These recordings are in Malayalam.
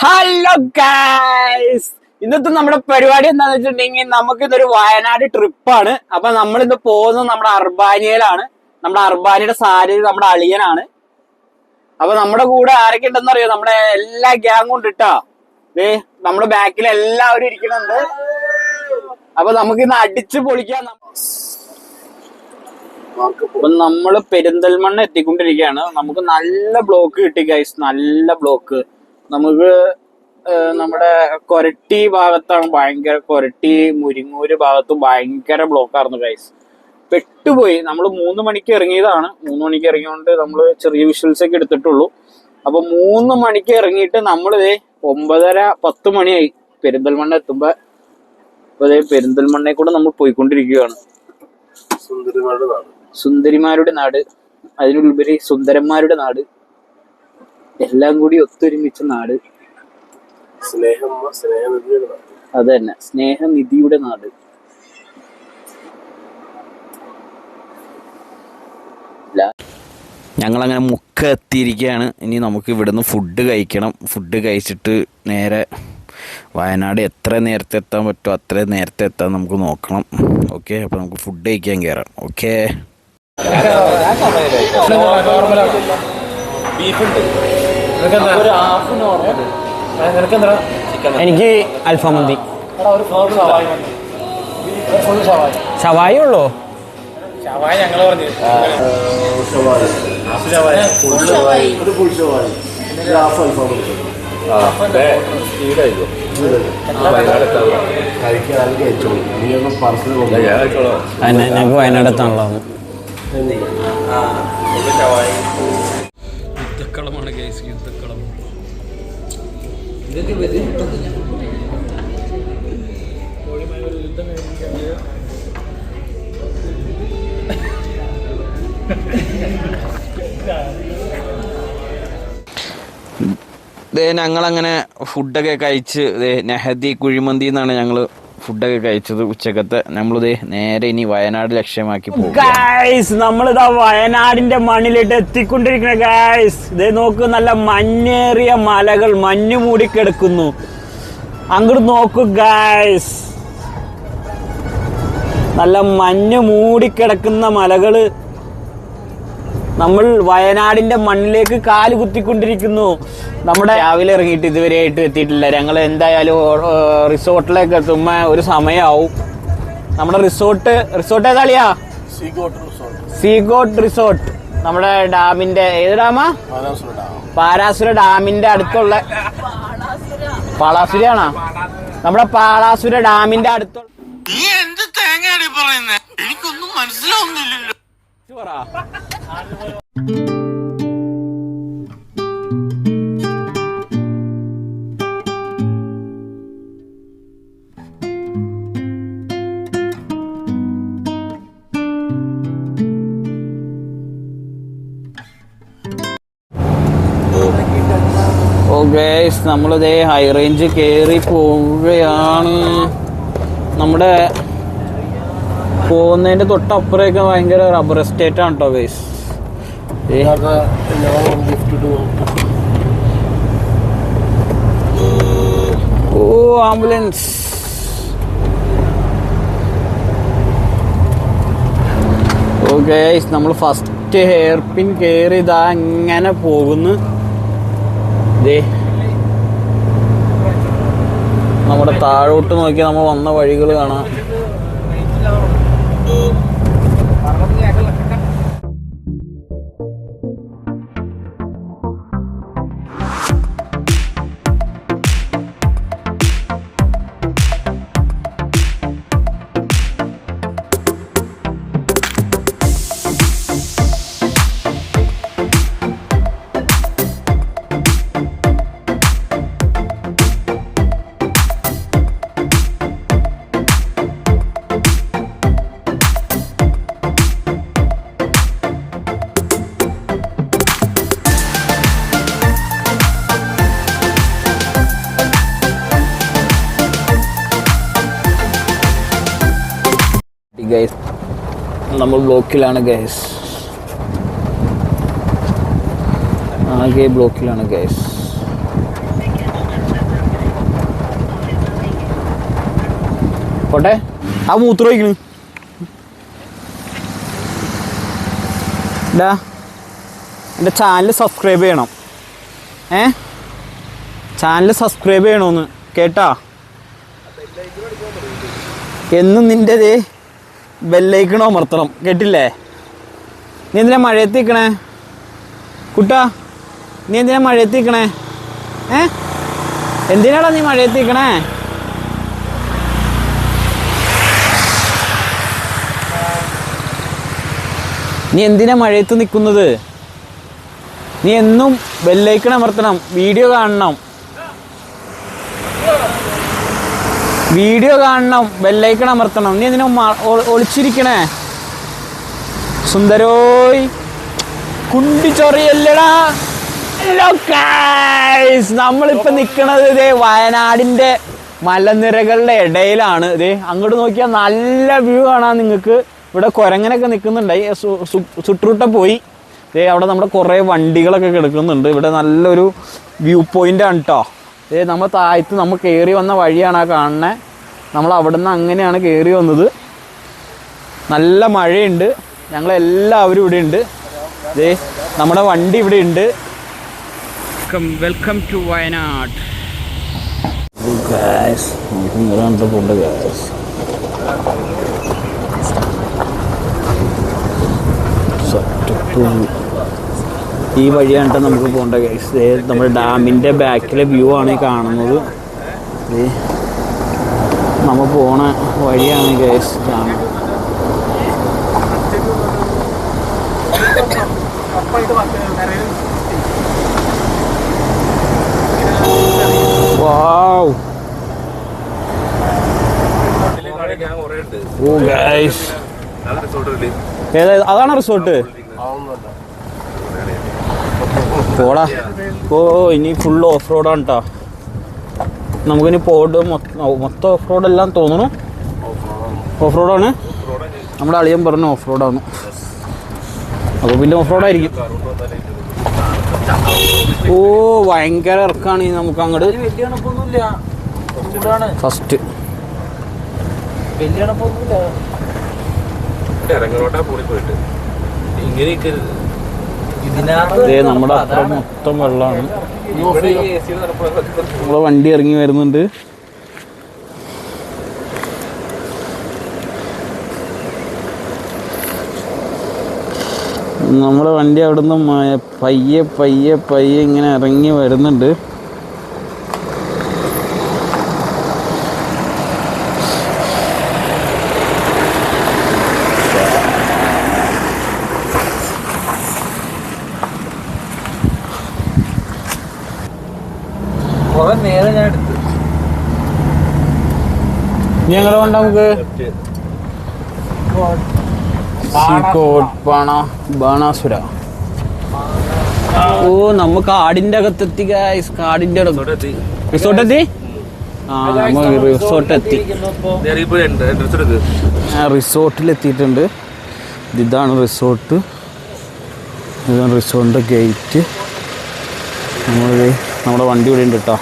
ഹലോ ഗായ്സ് ഇന്നത്തെ നമ്മുടെ പരിപാടി എന്താന്ന് വെച്ചിട്ടുണ്ടെങ്കിൽ നമുക്ക് ഇതൊരു വയനാട് ട്രിപ്പാണ് അപ്പൊ നമ്മൾ ഇന്ന് പോകുന്നത് നമ്മുടെ അർബാനിയയിലാണ് നമ്മുടെ അർബാനിയുടെ സാരി നമ്മുടെ അളിയനാണ്. അപ്പൊ നമ്മുടെ കൂടെ ആരൊക്കെ ഉണ്ടെന്ന് അറിയോ? നമ്മുടെ എല്ലാ ഗ്യാങ് ഉണ്ട് കേട്ടോ ഏ നമ്മുടെ ബാക്കിൽ എല്ലാവരും ഇരിക്കുന്നുണ്ട്. അപ്പൊ നമുക്ക് ഇന്ന് അടിച്ചു പൊളിക്കാം. അപ്പൊ നമ്മൾ പെരിന്തൽമണ്ണ എത്തിക്കൊണ്ടിരിക്കുകയാണ്. നമുക്ക് നല്ല ബ്ലോക്ക് കിട്ടി ഗൈസ് നല്ല ബ്ലോക്ക് നമുക്ക് നമ്മുടെ കൊരട്ടി ഭാഗത്താണ് ഭയങ്കര കൊരട്ടി മുരിങ്ങൂര് ഭാഗത്തും ഭയങ്കര ബ്ലോക്കായിരുന്നു ഗൈസ് പെട്ടുപോയി. നമ്മൾ മൂന്ന് മണിക്ക് ഇറങ്ങിയതാണ്. മൂന്ന് മണിക്ക് ഇറങ്ങിയോണ്ട് നമ്മൾ ചെറിയ വിഷ്വൽസ് ഒക്കെ എടുത്തിട്ടുള്ളൂ. അപ്പൊ മൂന്ന് മണിക്ക് ഇറങ്ങിയിട്ട് നമ്മളിതേ ഒമ്പതര പത്ത് മണിയായി. പെരിന്തൽമണ്ണ എത്തുമ്പോ. അപ്പൊ അതേ പെരിന്തൽമണ്ണയെ കൂടെ നമ്മൾ പോയിക്കൊണ്ടിരിക്കുകയാണ്. സുന്ദരിമാരുടെ നാട്. സുന്ദരിമാരുടെ നാട്. അതിനുപരി സുന്ദരന്മാരുടെ നാട്. എല്ലാം കൂടി ഒത്തൊരുമിച്ച നാട്. സ്നേഹം അത് തന്നെ സ്നേഹനിധിയുടെ നാട്. ഞങ്ങളങ്ങനെ മുക്ക എത്തിയിരിക്കുകയാണ് ഇനി നമുക്ക് ഇവിടുന്ന് ഫുഡ് കഴിക്കണം. ഫുഡ് കഴിച്ചിട്ട് നേരെ വയനാട് എത്ര നേരത്തെ എത്താൻ പറ്റുമോ അത്ര നേരത്തെ എത്താൻ നമുക്ക് നോക്കണം. ഓക്കെ അപ്പോൾ നമുക്ക് ഫുഡ് കഴിക്കാൻ കയറാം. ഓക്കെ. എനിക്ക് അൽഫാം മന്തി ഷവായി ഉള്ളോ? ഷവായി ഹാഫ് അൽഫാം കഴിക്കാൻ ആരും കഴിച്ചോളൂ നീ ഇതൊക്കെ കേസ് യുദ്ധക്കളം ദേ ഞങ്ങളങ്ങനെ ഫുഡൊക്കെ കഴിച്ച് ദേ നെഹദി കുഴിമന്തി എന്നാണ് ഞങ്ങൾ ഫുഡൊക്കെ കഴിച്ചത് ഉച്ചക്കത്തെ. നമ്മളിത് നേരെ ഇനി വയനാട് ലക്ഷ്യമാക്കി പോകും നമ്മളിതാ വയനാടിന്റെ മണ്ണിലിട്ട് എത്തിക്കൊണ്ടിരിക്കുന്ന ഗായ്സ് ഇതേ നോക്ക് നല്ല മഞ്ഞേറിയ മലകൾ മഞ്ഞ് മൂടിക്കിടക്കുന്നു അങ്ങോട്ട് നോക്കൂ ഗായ്സ് നല്ല മഞ്ഞ് മൂടിക്കിടക്കുന്ന മലകൾ നമ്മൾ വയനാടിന്റെ മണ്ണിലേക്ക് കാൽ കുത്തിക്കൊണ്ടിരിക്കുന്നു. നമ്മുടെ രാവിലെ ഇറങ്ങിയിട്ട് ഇതുവരെ ആയിട്ട് എത്തിയിട്ടില്ല. ഞങ്ങൾ എന്തായാലും റിസോർട്ടിലേക്ക് എത്തുമ്പോ ഒരു സമയമാവും നമ്മുടെ റിസോർട്ട് റിസോർട്ട് ഏതാളിയാ സീഗോട്ട് റിസോർട്ട്. സീഗോട്ട് റിസോർട്ട്. നമ്മുടെ ഡാമിന്റെ ഏത് ഡാമാ? പാലാസുര ഡാം. പാരാസുര ഡാമിന്റെ അടുത്തുള്ള പാളാസുരയാണോ നമ്മുടെ പാളാസുര ഡാമിന്റെ അടുത്തുള്ള നീ എന്ത് തേങ്ങയാണ് പറയുന്നത് എനിക്കൊന്നും മനസ്സിലാവുന്നില്ലല്ലോ. പറ. നമ്മളിതേ ഹൈ റേഞ്ച് കയറി പോവുകയാണ്. നമ്മുടെ പോകുന്നതിന്റെ തൊട്ടപ്പുറമൊക്കെ ഭയങ്കര റബ്ബർ എസ്റ്റേറ്റ് ആണ് കേട്ടോ ഗൈസ്. ഞങ്ങൾ ഗിഫ്റ്റ് ഇട്ട് ഓ ആംബുലൻസ് ഓക്കെ ഗൈസ് നമ്മൾ ഫസ്റ്റ് ഹെയർ പിൻ കയറി ഇതാ അങ്ങനെ പോകുന്നു. ദേ. നമ്മുടെ താഴോട്ട് നോക്കി നമ്മൾ വന്ന വഴികൾ കാണാം. ഗൈസ് നമ്മൾ ബ്ലോക്കിലാണ് ഗൈസ് ആകെ ബ്ലോക്കിലാണ് ഗൈസ് പോട്ടെ. ആ മൂത്ര വയ്ക്കണ് ഡാ എന്റെ ചാനൽ സബ്സ്ക്രൈബ് ചെയ്യണം. ഏ? ചാനൽ സബ്സ്ക്രൈബ് ചെയ്യണമെന്ന് കേട്ടാ? എന്നും നിന്റെതേ ബെല്ലൈക്കണോ അമർത്തണം? കേട്ടില്ലേ? നീ എന്തിനാ മഴയത്ത് കുട്ടാ നീ എന്തിനാ മഴയത്ത് ഏ? എന്തിനാടാ നീ മഴയത്ത് നീ എന്തിനാ മഴയത്ത് നിൽക്കുന്നത് നീ എന്നും ബെല്ലൈക്കൺ അമർത്തണം. വീഡിയോ കാണണം. വീഡിയോ കാണണം ബെല്ലൈക്കൺ അമർത്തണം. നീ എന്തിനാ ഒളിച്ചിരിക്കണേ? സുന്ദരോയ് കുണ്ടിച്ചൊറിയല്ലടാ നമ്മളിപ്പോ നിക്കണത് ഇതേ വയനാടിന്റെ മലനിരകളുടെ ഇടയിലാണ്. ഇതേ അങ്ങോട്ട് നോക്കിയാൽ നല്ല വ്യൂ കാണാൻ നിങ്ങൾക്ക്. ഇവിടെ കുരങ്ങനൊക്കെ നിൽക്കുന്നുണ്ടായി ചുട്ടുട്ട പോയി. ദേ അവിടെ നമ്മുടെ കുറേ വണ്ടികളൊക്കെ കിടക്കുന്നുണ്ട്. ഇവിടെ നല്ലൊരു വ്യൂ പോയിന്റ് ആണ് കേട്ടോ ഏ നമ്മൾ താഴത്ത് നമ്മൾ കയറി വന്ന വഴിയാണ് ആ കാണുന്നത് നമ്മൾ അവിടെ നിന്ന് അങ്ങനെയാണ് കയറി വന്നത്. നല്ല മഴയുണ്ട്. ഞങ്ങളെല്ലാവരും ഇവിടെ ഉണ്ട്. ദേ നമ്മുടെ വണ്ടി ഇവിടെ ഉണ്ട്. Welcome welcome to Wayanad guys ഈ വഴിയാണ് നമുക്ക് പോകേണ്ട ഗൈസ് നമ്മുടെ ഡാമിന്റെ ബാക്കിലെ വ്യൂ ആണ് ഈ കാണുന്നത്. നമ്മൾ നമ്മ പോണ വഴിയാണ് ഗൈസ് ഡാം. വാവ് ഓ ഗൈസ് ഏതാ അതാണ് റിസോർട്ട്? പോടാ. ഓ ഇനി ഫുൾ ഓഫ് റോഡാണ് കേട്ടോ നമുക്കിനി പോഡ് മൊത്തം ഓഫ് റോഡ് എല്ലാം തോന്നുന്നു ഓഫ് റോഡാണ് നമ്മുടെ അളിയൻ പറഞ്ഞു ഓഫ് റോഡാണ് അപ്പോൾ പിന്നെ ഓഫ് റോഡായിരിക്കും ഓ ഭയങ്കര ഇറക്കാണ് ഈ നമുക്ക് അങ്ങോട്ട് ഫസ്റ്റ് ഇറങ്ങോട്ടാ പോയി പോയിട്ട് ഇങ്ങനെയൊക്കെ നമ്മുടെ അപ്പുറം മൊത്തം വെള്ളമാണ്. നമ്മളെ വണ്ടി ഇറങ്ങി വരുന്നുണ്ട്. നമ്മുടെ വണ്ടി അവിടുന്ന് പയ്യെ പയ്യെ പയ്യെ ഇങ്ങനെ ഇറങ്ങി വരുന്നുണ്ട് കുറെ നേരം ഞാൻ എടുത്തു ഇനി ഞങ്ങളെ കൊണ്ട് നമുക്ക് ബാണാസുര ഓ നമ്മ കാടിന്റെ അകത്തെത്തി ഗൈസ് കാടിന്റെ അകത്ത് റിസോർട്ട് എത്തി ആ നമ്മ റിസോർട്ട് എത്തി എത്തിയിട്ടുണ്ട് ഇതാണ് റിസോർട്ട്. ഇതാണ് റിസോർട്ടിന്റെ ഗേറ്റ് നമ്മൾ നമ്മുടെ വണ്ടി ഇവിടെ ഉണ്ട് കേട്ടോ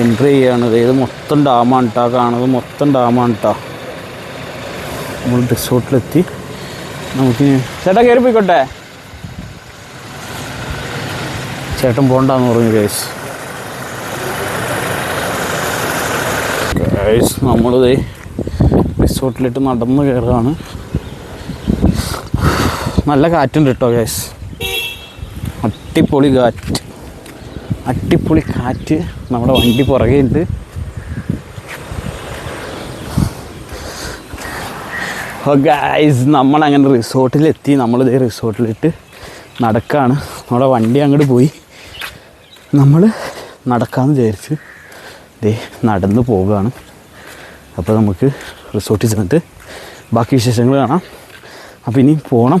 എൻട്രി ചെയ്യാണ് ഇത് മൊത്തം ഡാമാണ് കേട്ടോ കാണുന്നത് മൊത്തം ഡാമാണ് കേട്ടോ നമ്മൾ റിസോർട്ടിലെത്തി. നമുക്ക് ചേട്ടാ കയറി പോയിക്കോട്ടെ. ചേട്ടൻ പോണ്ടെന്ന് പറഞ്ഞു കേസ് ഗൈസ് നമ്മളിത് റിസോർട്ടിലിട്ട് നടന്ന് കയറുകയാണ് നല്ല കാറ്റുണ്ട് കേട്ടോ ഗൈസ് അടിപൊളി കാറ്റ്. അട്ടിപ്പൊളി കാറ്റ് നമ്മുടെ വണ്ടി പുറകെ ഉണ്ട് ഗൈസ് നമ്മളങ്ങനെ റിസോർട്ടിലെത്തി. നമ്മളിത് റിസോർട്ടിലിട്ട് നടക്കാണ്. നമ്മുടെ വണ്ടി അങ്ങോട്ട് പോയി. നമ്മൾ നടക്കാമെന്ന് വിചാരിച്ച് ദേ നടന്ന് പോവുകയാണ് അപ്പോൾ നമുക്ക് റിസോർട്ടിൽ ചെന്നിട്ട് ബാക്കി വിശേഷങ്ങൾ കാണാം. അപ്പോൾ ഇനി പോകണം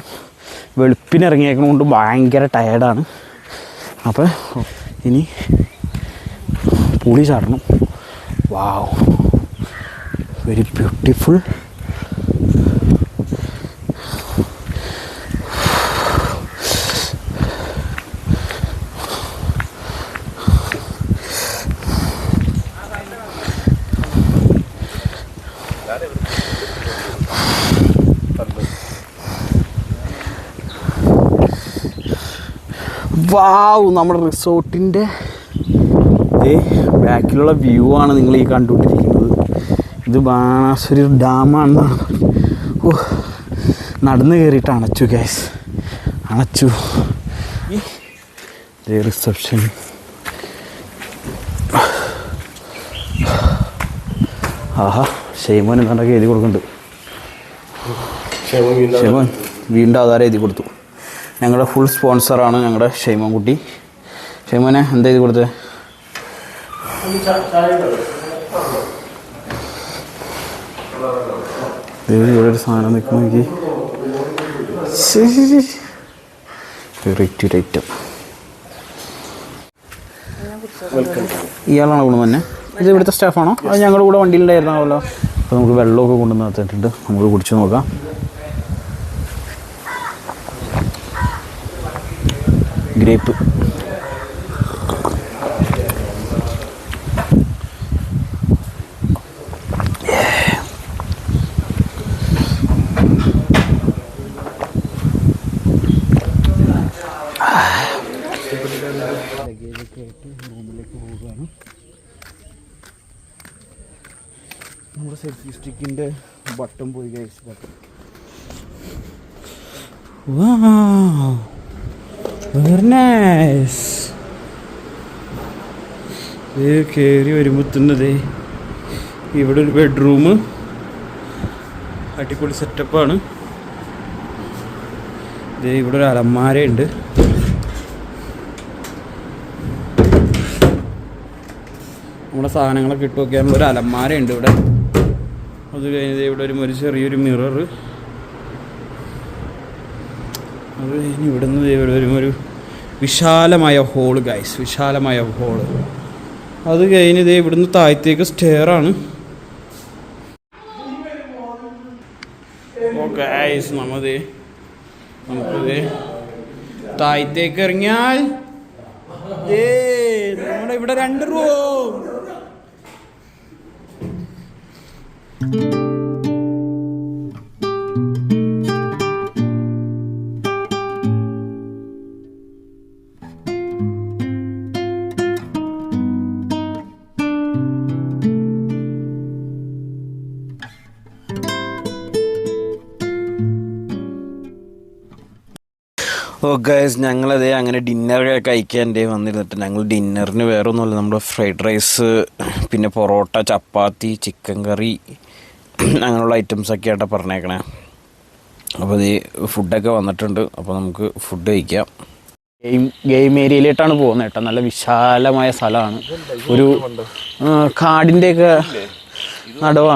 വെളുപ്പിനിറങ്ങിയേക്കണ കൊണ്ട് ഭയങ്കര ടയേർഡാണ് അപ്പോൾ ഇനി പുളി ചാടണം. വാവ് വെരി ബ്യൂട്ടിഫുൾ വാവ് നമ്മുടെ റിസോർട്ടിന്റെ ബാക്കിലുള്ള വ്യൂ ആണ് നിങ്ങൾ ഈ കണ്ടുകൊണ്ടിരിക്കുന്നത്. ഇത് ബാണാസുരി ഡാമാണെന്നാണ് ഓ നടന്നു കയറിയിട്ട് അണച്ചു ഗ്യാസ് അണച്ചു. റിസപ്ഷൻ ആഹാ ഷെയ്മോൻ എന്താണ്ടൊക്കെ എഴുതി കൊടുക്കുന്നുണ്ട്. ഷെയ്മോൻ വീണ്ടും ആധാരം എഴുതി കൊടുത്തു. ഞങ്ങളുടെ ഫുൾ സ്പോൺസറാണ് ഞങ്ങളുടെ ഷൈമൻകുട്ടി കുട്ടി ഷെയ്മോനെ എന്താ ചെയ്ത് കൊടുത്തത് ഇവിടെ ഒരു സാധനം നിൽക്കണമെങ്കിൽ വെറൈറ്റി ഒരു ഇയാളാണോ ഗുണം തന്നെ? ഇത് ഇവിടുത്തെ സ്റ്റാഫാണോ അത് ഞങ്ങളുടെ കൂടെ വണ്ടിയിലുണ്ടായിരുന്നാവല്ലോ. അപ്പോൾ നമുക്ക് വെള്ളമൊക്കെ കൊണ്ടുവന്ന് നിർത്തിയിട്ടുണ്ട് നമുക്ക് കുടിച്ചു നോക്കാം. ഗ്രേപ്പ്. നമ്മുടെ സെൽഫി സ്റ്റിക്കിന്റെ ബട്ടൺ പോയി ഗൈസ് ബട്ടൺ നൈസ് കയറി വരുമ്പോഴത്തുന്നതേ ഇവിടെ ഒരു ബെഡ്റൂം അടിപൊളി സെറ്റപ്പാണ് ദേ ഇവിടെ ഒരു അലമാരയുണ്ട് നമ്മുടെ സാധനങ്ങളൊക്കെ ഇട്ട് നോക്കിയാൽ ഒരു അലമാരയുണ്ട് ഇവിടെ. അത് കഴിഞ്ഞ് ഇവിടെ ഒരു ചെറിയൊരു മിറർ അത് കഴിഞ്ഞ് ഇവിടുന്ന് വരും ഒരു വിശാലമായ ഹോൾ ഗൈസ് വിശാലമായ ഹോൾ അത് കഴിഞ്ഞ് ഇതേ ഇവിടുന്ന് താഴത്തേക്ക് സ്റ്റെയറാണ് ഓ ഗൈസ് നമ്മതേ നമുക്കിത് താഴത്തേക്ക് ഇറങ്ങിയാൽ ഏ നമ്മുടെ ഇവിടെ രണ്ട് റൂം ഓ ഗൈസ് ഞങ്ങളതേ അങ്ങനെ ഡിന്നർ കഴിക്കാന്റെ വന്നിരുന്നിട്ട് ഞങ്ങൾ ഡിന്നറിന് വേറെ ഒന്നുമില്ല നമ്മുടെ ഫ്രൈഡ് റൈസ് പിന്നെ പൊറോട്ട ചപ്പാത്തി ചിക്കൻ കറി അങ്ങനെയുള്ള ഐറ്റംസൊക്കെ ആയിട്ടാണ് പറഞ്ഞേക്കണേ. അപ്പോൾ ഇത് ഫുഡൊക്കെ വന്നിട്ടുണ്ട് അപ്പോൾ നമുക്ക് ഫുഡ് കഴിക്കാം. ഗെയിം ഗെയിം ഏരിയയിലോട്ടാണ് പോകുന്നത് കേട്ടോ. നല്ല വിശാലമായ സ്ഥലമാണ്. ഒരു കാടിന്റെയൊക്കെ നടുവ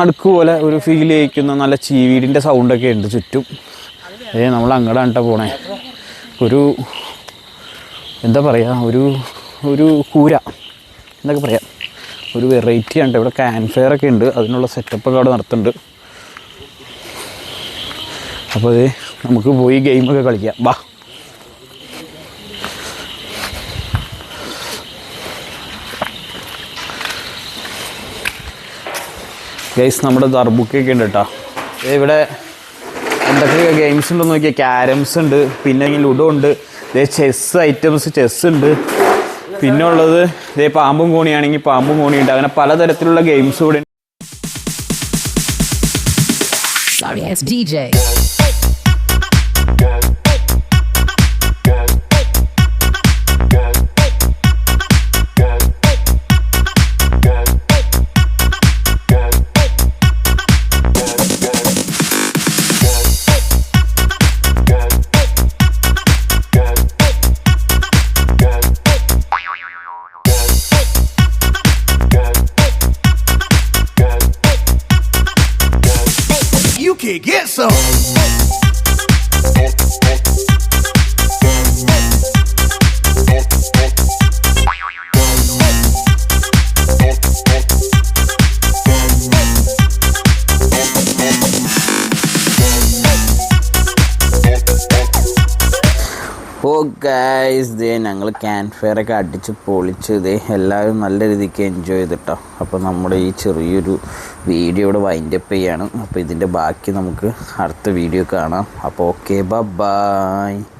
നടുക്ക് പോലെ ഒരു ഫീൽ ചെയ്യിക്കുന്ന നല്ല ചീവീടിന്റെ സൗണ്ടൊക്കെ ഉണ്ട് ചുറ്റും. ഏ നമ്മൾ അങ്ങോട്ടാണ് കേട്ടോ പോണേ. ഒരു എന്താ പറയുക ഒരു ഒരു കൂര എന്നൊക്കെ പറയാം. ഒരു വെറൈറ്റി ആണ് ഇവിടെ ക്യാൻഫെയർ ഒക്കെ ഉണ്ട് അതിനുള്ള സെറ്റപ്പൊക്കെ അവിടെ നടത്തുന്നുണ്ട് അപ്പോൾ അത് നമുക്ക് പോയി ഗെയിമൊക്കെ കളിക്കാം. ബാ ഗൈസ് നമ്മുടെ ദർബുക്കൊക്കെ ഉണ്ട് കേട്ടോ ഇവിടെ എന്തൊക്കെ ഗെയിംസ് ഉണ്ടെന്ന് നോക്കിയാൽ ക്യാരംസ് ഉണ്ട് പിന്നെ ലുഡോ ഉണ്ട് ഇതേ ചെസ് ഐറ്റംസ് ചെസ് ഉണ്ട്. പിന്നെ ഉള്ളത് ഇതേ പാമ്പും കോണിയാണെങ്കിൽ പാമ്പും കോണി ഉണ്ട് അങ്ങനെ പലതരത്തിലുള്ള ഗെയിംസ് കൂടെ ഉണ്ട്. ഗായ്സ് ദേ ഞങ്ങൾ ക്യാൻ ഫയറൊക്കെ അടിച്ച് പൊളിച്ച് ഇതേ എല്ലാവരും നല്ല രീതിക്ക് എൻജോയ് ചെയ്തിട്ടോ. അപ്പോൾ നമ്മുടെ ഈ ചെറിയൊരു വീഡിയോ ഇവിടെ വൈൻഡപ്പ് ചെയ്യാണ്. അപ്പോൾ ഇതിന്റെ ബാക്കി നമുക്ക് അടുത്ത വീഡിയോ കാണാം. അപ്പോൾ ഓക്കെ ബൈ